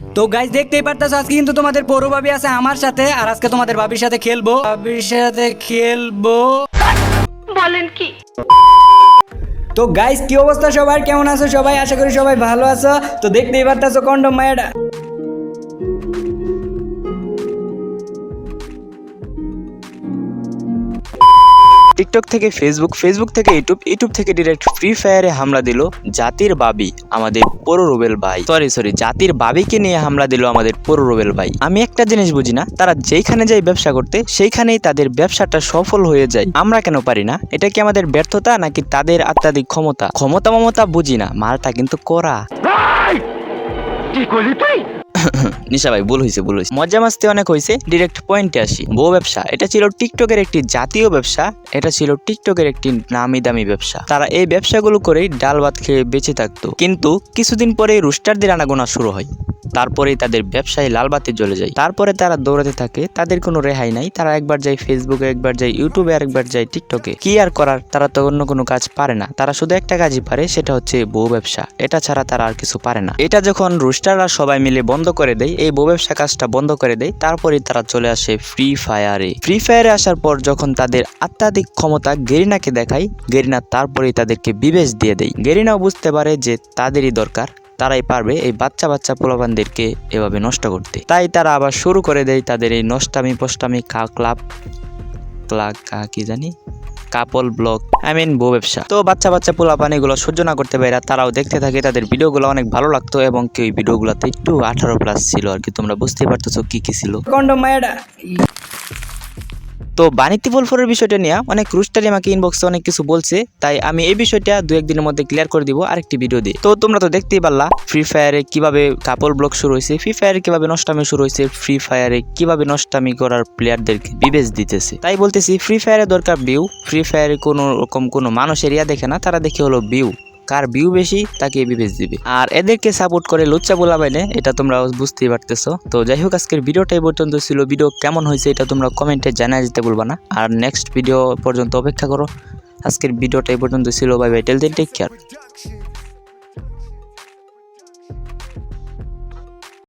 তো গাইজ দেখতেই পারতাছো আজকে কিন্তু তোমাদের পৌর ভাবি আছে আমার সাথে আর আজকে তোমাদের ভাবির সাথে খেলব। ভাবির সাথে খেলব। বলেন কি? তো গাইজ কি অবস্থা সবার? কেমন আছো সবাই? আশা করি সবাই ভালো আছো। তো দেখতেই পারতাছো কন্ডম মায়েরা। টিকটক থেকে ফেসবুক ফেসবুক থেকে ইউটিউব ইউটিউব থেকে ডিরেক্ট ফ্রি ফায়ারে হামলা দিল জাতির বাবি, আমাদের পরো রুবেল ভাই। সরি সরি জাতির বাবিকে নিয়ে হামলা দিল আমাদের পরো রুবেল ভাই। আমি একটা জিনিস বুঝি না, তারা যেইখানে যায় ব্যবসা করতে, সেইখানেই তাদের ব্যবসাটা সফল হয়ে যায়। আমরা কেন পারি না? এটা কি আমাদের ব্যর্থতা নাকি তাদের আত্মাধিক ক্ষমতা? ক্ষমতা মমতা বুঝি না, মালটা কিন্তু করা। নিশা ভাই, ভুল হয়েছে ভুল হয়েছে মজা মাস্তি অনেক হয়েছে ডিরেক্ট পয়েন্টে আসি। বউ ব্যবসা, এটা ছিল টিকটকের একটি জাতীয় ব্যবসা, এটা ছিল টিকটকের একটি নামি দামি ব্যবসা। তারা এই ব্যবসাগুলো করেই ডাল ভাত খেয়ে বেঁচে থাকতো। কিন্তু কিছুদিন পরে রুস্টারদের আনাগোনা শুরু হয়। তারপরেই তাদের ব্যবসায় লালবাতি জ্বলে যায়। তারপরে তারা দৌড়াতে থাকে, তাদের কোনো রেহাই নাই। তারা একবার যায় ফেসবুকে একবার যায় ইউটিউবে আর একবার যায় টিকটকে কি আর করার? তারা তো অন্য কোনো কাজ পারে না। তারা শুধু একটা কাজই পারে, সেটা হচ্ছে বউ ব্যবসা। এটা ছাড়া তারা আর কিছু পারে না। এটা যখন রুস্টাররা সবাই মিলে বন্ধ করে দেয়, এই বউ ব্যবসা কাজটা বন্ধ করে দেয়, তারপরেই তারা চলে আসে ফ্রি ফায়ারে ফ্রি ফায়ারে আসার পর যখন তাদের আত্মাধিক ক্ষমতা গেরিনাকে দেখায়, গেরিনা তারপরেই তাদেরকে বিবেশ দিয়ে দেয়। গেরিনাও বুঝতে পারে যে তাদেরই দরকার। তারাই পারবে এই বাচ্চা বাচ্চা পোলাপানদেরকে এভাবে নষ্ট করতে। তাই তারা আবার শুরু করে দেয় তাদের এই নষ্টামি পোস্টামি কা ক্লাব ক্লা কা কি জানি? কাপল ব্লগ, আই মিন বউ ব্যবসা। তো বাচ্চা বাচ্চা পোলাপান এগুলো সহ্য না করতে পারে তারাও দেখতে থাকে তাদের ভিডিওগুলো অনেক ভালো লাগতো এবং কি ওই ভিডিওগুলোতে একটু আঠারো প্লাস ছিল আর কি, তোমরা বুঝতে পারতেছো কি কি ছিল। তো বাণিজ্য ফোরের বিষয়টা নিয়ে অনেক রুস্টারি আমাকে ইনবক্সে অনেক কিছু বলছে, তাই আমি এই বিষয়টা দু একদিনের মধ্যে ক্লিয়ার করে দিব আরেকটি ভিডিও দিয়ে। তো তোমরা তো দেখতেই পারলা ফ্রি ফায়ারে কীভাবে কাপল ব্লক শুরু হয়েছে ফ্রি ফায়ারে কীভাবে নষ্টামি শুরু হয়েছে ফ্রি ফায়ারে কীভাবে নষ্টামি করার প্লেয়ারদেরকে বিবেচ দিতেছে। তাই বলতেছি ফ্রি ফায়ারে দরকার ভিউ ফ্রি ফায়ারে কোনো রকম কোনো মানুষ এরিয়া দেখে না, তারা দেখে হলো ভিউ কার ভিউ বেশি, তাকে বিবেচ দিবে। আর এদেরকে সাপোর্ট করে লুচ্চা বলা বাইনে এটা তোমরা বুঝতেই পারতেছো। তো যাই হোক, আজকের ভিডিওটাই পর্যন্ত ছিল। ভিডিও কেমন হয়েছে এটা তোমরা কমেন্টে জানাই যেতে বলবা না। আর নেক্সট ভিডিও পর্যন্ত অপেক্ষা করো। আজকের ভিডিওটা এই পর্যন্ত ছিল। বাই বাই টেল দিন টেক কেয়ার